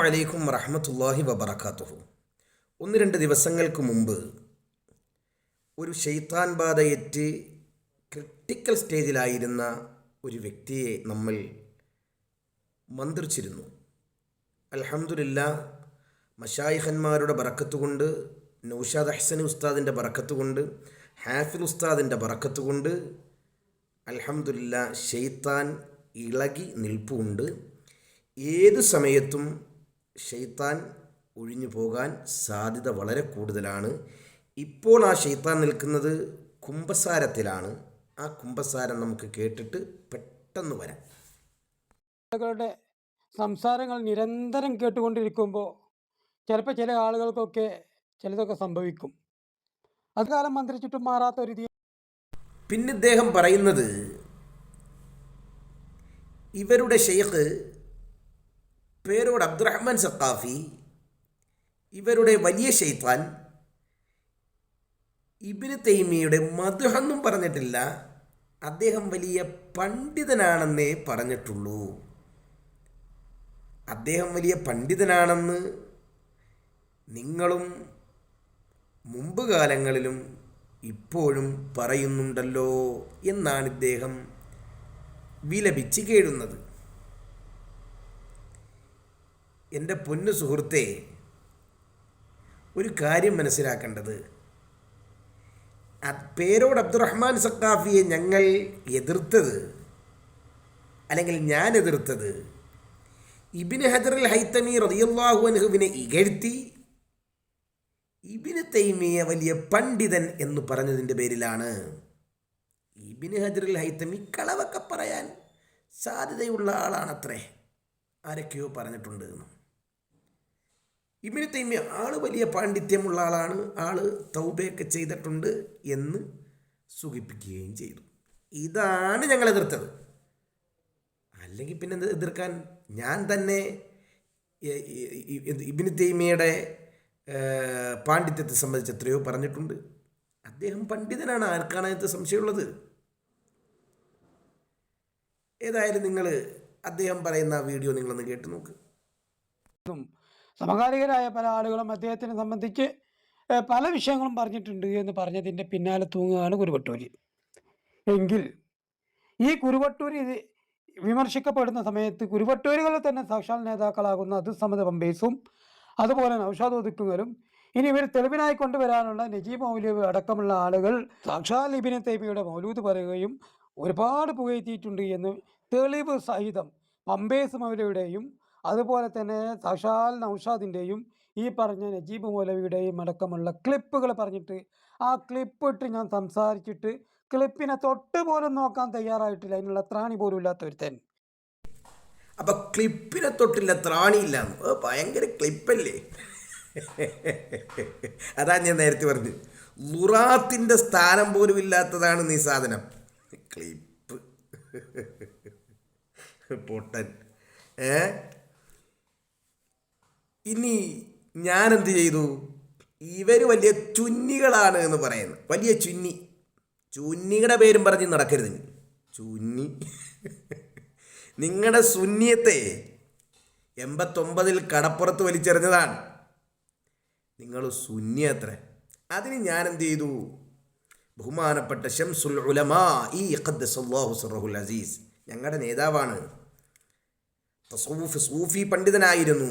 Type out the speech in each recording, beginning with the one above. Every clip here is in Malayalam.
വലൈക്കും വറഹമത്തല്ലാഹി വബർക്കാത്തുഹു ഒന്ന് രണ്ട് ദിവസങ്ങൾക്ക് മുമ്പ് ഒരു ഷെയ്ത്താൻ ബാധയേറ്റ് ക്രിട്ടിക്കൽ സ്റ്റേജിലായിരുന്ന ഒരു വ്യക്തിയെ നമ്മൾ മന്ത്രിച്ചിരുന്നു. അലഹമുല്ല മഷായിഹന്മാരുടെ ബറക്കത്ത് കൊണ്ട് നൗഷാദ് അഹ്സൻ ഉസ്താദിന്റെ ബറക്കത്ത് കൊണ്ട് ഹാഫിൽ ഉസ്താദിന്റെ ബറക്കത്ത് കൊണ്ട് അൽഹംദുലില്ല ഷെയ്ത്താൻ ഇളകി നിൽപ്പുണ്ട്. ഏത് സമയത്തും ഷെയ്ത്താൻ ഒഴിഞ്ഞു പോകാൻ സാധ്യത വളരെ കൂടുതലാണ്. ഇപ്പോൾ ആ ഷെയ്ത്താൻ നിൽക്കുന്നത് കുംഭസാരത്തിലാണ്. ആ കുംഭസാരം നമുക്ക് കേട്ടിട്ട് പെട്ടെന്ന് വരാം. ആളുകളുടെ സംസാരങ്ങൾ നിരന്തരം കേട്ടുകൊണ്ടിരിക്കുമ്പോൾ ചിലപ്പോൾ ചില ആളുകൾക്കൊക്കെ ചിലതൊക്കെ സംഭവിക്കും. അത് കാലം മന്ത്രിച്ചിട്ടും മാറാത്ത ഒരു രീതി പിന്നെ ഇദ്ദേഹം പറയുന്നത് ഇവരുടെ ഷെയ്ഖ് പേരോട് അബ്ദുറഹ്മാൻ സഖാഫി ഇവരുടെ വലിയ ഷെയ്ത്താൻ ഇബിന് തൈമിയുടെ മധുഹെന്നും പറഞ്ഞിട്ടില്ല അദ്ദേഹം വലിയ പണ്ഡിതനാണെന്നേ പറഞ്ഞിട്ടുള്ളൂ. അദ്ദേഹം വലിയ പണ്ഡിതനാണെന്ന് നിങ്ങളും മുമ്പ് കാലങ്ങളിലും ഇപ്പോഴും പറയുന്നുണ്ടല്ലോ എന്നാണ് ഇദ്ദേഹം വിലപിച്ച് കേഴുന്നത്. എന്റെ പൊന്നു സുഹൃത്തെ ഒരു കാര്യം മനസ്സിലാക്കേണ്ടത്. പേരോട് അബ്ദുറഹ്മാൻ സക്കാഫിയെ ഞങ്ങൾ എതിർത്തത് അല്ലെങ്കിൽ ഞാൻ എതിർത്തത് ഇബിന് ഹജറുൽ ഹൈത്തമി റതിയല്ലാഹു അൻഹുവിനെ ഇകഴ്ത്തി ഇബിന് തൈമിയ വലിയ പണ്ഡിതൻ എന്ന് പറഞ്ഞതിന്റെ പേരിലാണ് ഇബിന് ഹജറുൽ ഹൈത്തമി കളവൊക്കെ പറയാൻ സാധ്യതയുള്ള ആളാണത്രേ ആരൊക്കെയോ പറഞ്ഞിട്ടുണ്ട് എന്ന്. ഇബിന് തൈമിയ ആൾ വലിയ പാണ്ഡിത്യമുള്ള ആളാണ്. ആൾ തൗബയൊക്കെ ചെയ്തിട്ടുണ്ട് എന്ന് സുഖിപ്പിക്കുകയും ചെയ്തു. ഇതാണ് ഞങ്ങൾ എതിർത്തത്. അല്ലെങ്കിൽ പിന്നെ എതിർക്കാൻ? ഞാൻ തന്നെ തൈമിയയുടെ ഇബിന് തൈമിയുടെ പാണ്ഡിത്യത്തെ സംബന്ധിച്ച് എത്രയോ പറഞ്ഞിട്ടുണ്ട്. അദ്ദേഹം പണ്ഡിതനാണ്. ആർക്കാണ് അതിനകത്ത് സംശയമുള്ളത്? ഏതായാലും നിങ്ങൾ അദ്ദേഹം പറയുന്ന വീഡിയോ നിങ്ങളൊന്ന് കേട്ട് നോക്ക്. സമകാലികരായ പല ആളുകളും അദ്ദേഹത്തിനെ സംബന്ധിച്ച് പല വിഷയങ്ങളും പറഞ്ഞിട്ടുണ്ട് എന്ന് പറഞ്ഞതിന്റെ പിന്നാലെ തൂങ്ങുകയാണ് കുരുവട്ടൂര്. എങ്കിൽ ഈ കുരുവട്ടൂര് വിമർശിക്കപ്പെടുന്ന സമയത്ത് കുരുവട്ടൂരുകളിൽ തന്നെ സാക്ഷാൽ നേതാക്കളാകുന്ന അതുസമ്മത പമ്പേസും അതുപോലെ നൌഷാദ് ഒതുക്കുങ്ങലും ഇനി ഇവർ തെളിവിനായി കൊണ്ടുവരാനുള്ള നജീബ് മൗലൂബ് അടക്കമുള്ള ആളുകൾ സാക്ഷാൽ ലിബിനെ തൈബിയുടെ മൗലൂദ് പറയുകയും ഒരുപാട് പുകയത്തിയിട്ടുണ്ട് എന്ന് തെളിവ് സഹിതം പമ്പേസ് മൗലവിയുടെയും അതുപോലെ തന്നെ തഷാൽ നൗഷാദിന്റെയും ഈ പറഞ്ഞ നജീബ് മൗലവിയുടെയും അടക്കമുള്ള ക്ലിപ്പുകൾ പറഞ്ഞിട്ട് ആ ക്ലിപ്പ് ഇട്ട് ഞാൻ സംസാരിച്ചിട്ട് ക്ലിപ്പിനെ തൊട്ട് പോലും നോക്കാൻ തയ്യാറായിട്ടില്ല. അതിനുള്ള ത്രാണി പോലും ഇല്ലാത്ത ഒരുത്തൻ അപ്പം ക്ലിപ്പിനെ തൊട്ടില്ല ത്രാണിയില്ല ഭയങ്കര ക്ലിപ്പല്ലേ? അതാ ഞാൻ നേരത്തെ പറഞ്ഞു ലുറാത്തിന്റെ സ്ഥാനം പോലും ഇല്ലാത്തതാണ് നീ സാധനം. ക്ലിപ്പ്. പൊട്ടൻ. ഏ? ഇനി ഞാൻ എന്ത് ചെയ്തു? ഇവർ വലിയ ചുന്നികളാണ് എന്ന് പറയുന്നു. വലിയ ചുന്നി. ചുന്നിയുടെ പേരും പറഞ്ഞ് നടക്കരുത്. ചുന്നി. നിങ്ങളുടെ സുന്നിയത്തെ എൺപത്തൊമ്പതിൽ കടപ്പുറത്ത് വലിച്ചെറിഞ്ഞതാണ്. നിങ്ങൾ സുന്നി അത്ര. അതിന് ഞാൻ എന്ത് ചെയ്തു? ബഹുമാനപ്പെട്ട ഷംസുൽ ഉലമാ ഈ അസീസ്. ഞങ്ങളുടെ നേതാവാണ്. തസൂഫ് സൂഫി പണ്ഡിതനായിരുന്നു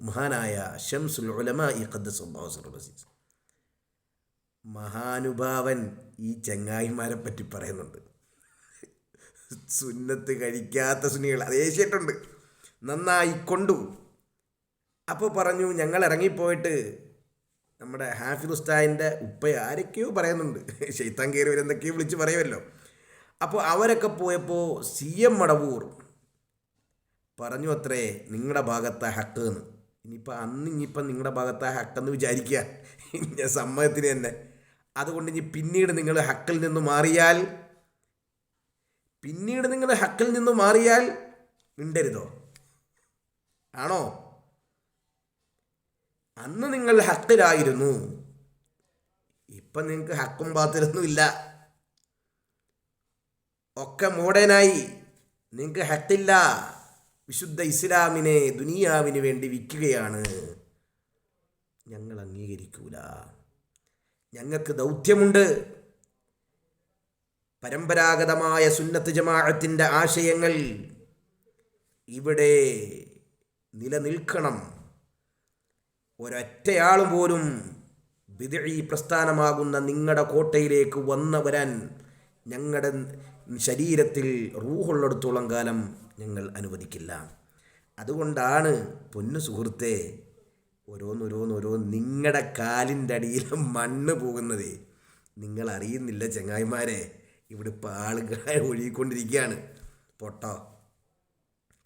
മഹാനായ ഷംസുൽ ഉലമ ഈ ഖദ്ദസ് അസീസ്. മഹാനുഭാവൻ ഈ ചങ്ങായിമാരെ പറ്റി പറയുന്നുണ്ട്. സുന്നത്ത് കഴിക്കാത്ത സുനികൾ അത് ഏഷ്യായിട്ടുണ്ട് നന്നായി കൊണ്ടു. അപ്പോൾ പറഞ്ഞു ഞങ്ങൾ ഇറങ്ങിപ്പോയിട്ട് നമ്മുടെ ഹാഫിദ് ഉസ്താദിന്റെ ഉപ്പ ആരൊക്കെയോ പറയുന്നുണ്ട്. ഷെയ്ത്താൻ കയറി എന്തൊക്കെയോ വിളിച്ച് പറയുമല്ലോ. അപ്പോൾ അവരൊക്കെ പോയപ്പോൾ സി എം മടവൂർ പറഞ്ഞു അത്രേ നിങ്ങളുടെ ഭാഗത്തെ ഹക്ക് എന്ന് ഇനിയിപ്പോൾ അന്ന് ഇനിയിപ്പം നിങ്ങളുടെ ഭാഗത്തെ ഹക്കെന്ന് വിചാരിക്കുക ഞാൻ സമ്മതത്തിന് തന്നെ. അതുകൊണ്ട് ഇനി പിന്നീട് നിങ്ങൾ ഹക്കിൽ നിന്ന് മാറിയാൽ പിന്നീട് നിങ്ങൾ ഹക്കിൽ നിന്ന് മാറിയാൽ മിണ്ടരുതോ? ആണോ? അന്ന് നിങ്ങൾ ഹക്കിലായിരുന്നു. ഇപ്പം നിങ്ങൾക്ക് ഹക്കും പാത്തിലൊന്നുമില്ല ഒക്കെ മോഡേനായി നിങ്ങൾക്ക് ഹക്കില്ല. വിശുദ്ധ ഇസ്ലാമിനെ ദുനിയാവിന് വേണ്ടി വിൽക്കുകയാണ്. ഞങ്ങൾ അംഗീകരിക്കൂല. ഞങ്ങൾക്ക് ദൗത്യമുണ്ട്. പരമ്പരാഗതമായ സുന്നത്ത് ജമാഅത്തിന്റെ ആശയങ്ങൾ ഇവിടെ നിലനിൽക്കണം. ഒരൊറ്റയാൾ പോലും ബിദഴി പ്രസ്ഥാനമാകുന്ന നിങ്ങളുടെ കോട്ടയിലേക്ക് വന്നവരാൻ ഞങ്ങളുടെ ശരീരത്തിൽ റൂഹുള്ളിടത്തോളം കാലം ഞങ്ങൾ അനുവദിക്കില്ല. അതുകൊണ്ടാണ് പൊന്നു സുഹൃത്തെ ഓരോന്നോരോന്നോരോ നിങ്ങളുടെ കാലിന്റെ അടിയിൽ മണ്ണ് പോകുന്നത്. നിങ്ങൾ അറിയുന്നില്ല ചങ്ങായിമാരെ ഇവിടെ ഇപ്പോൾ ആളുകളെ ഒഴുകിക്കൊണ്ടിരിക്കുകയാണ്. പൊട്ടോ.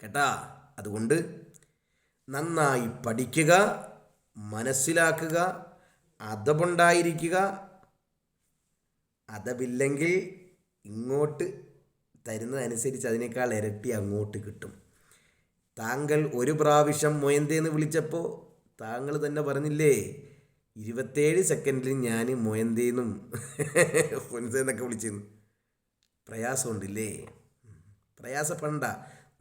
കേട്ടാ? അതുകൊണ്ട് നന്നായി പഠിക്കുക മനസ്സിലാക്കുക അതപുണ്ടായിരിക്കുക. അതവില്ലെങ്കിൽ ഇങ്ങോട്ട് തരുന്നതനുസരിച്ച് അതിനേക്കാൾ ഇരട്ടി അങ്ങോട്ട് കിട്ടും. താങ്കൾ ഒരു പ്രാവശ്യം മൊയന്തേന്ന് വിളിച്ചപ്പോൾ താങ്കൾ തന്നെ പറഞ്ഞില്ലേ ഇരുപത്തേഴ് സെക്കൻഡിൽ ഞാൻ മൊയന്തേന്നും പൊൻസേന്നൊക്കെ വിളിച്ചിരുന്നു. പ്രയാസമുണ്ടില്ലേ? പ്രയാസപ്പെടണ്ട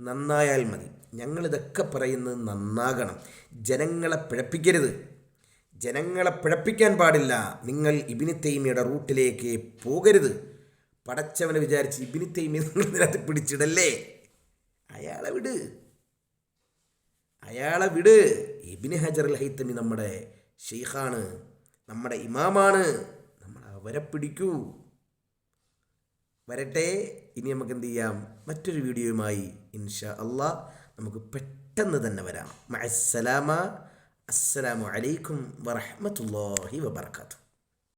നന്നായാൽ മതി. ഞങ്ങളിതൊക്കെ പറയുന്നത് നന്നാകണം. ജനങ്ങളെ പിഴപ്പിക്കരുത്. ജനങ്ങളെ പിഴപ്പിക്കാൻ പാടില്ല. നിങ്ങൾ ഇബിനി തൈമിയുടെ റൂട്ടിലേക്ക് പോകരുത്. പടച്ചവനെ വിചാരിച്ച് ഇബിനി തൈമി പിടിച്ചിടല്ലേ? അയാളെ വിട്. അയാളെ വിട്. ഇബിന് ഹജർ അൽ ഹൈത്തമി നമ്മുടെ ഷെയ്ഖാണ് നമ്മുടെ ഇമാമാണ്. നമ്മൾ അവരെ പിടിക്കൂ. വരട്ടെ. ഇനി നമുക്ക് എന്ത് ചെയ്യാം? മറ്റൊരു വീഡിയോയുമായി ഇൻഷാ അള്ളാ നമുക്ക് പെട്ടെന്ന് തന്നെ വരാം. അസ്സലാമ അസ്സലാമു അലൈക്കും വറഹമത്തല്ലാഹി വബർക്കാത്തു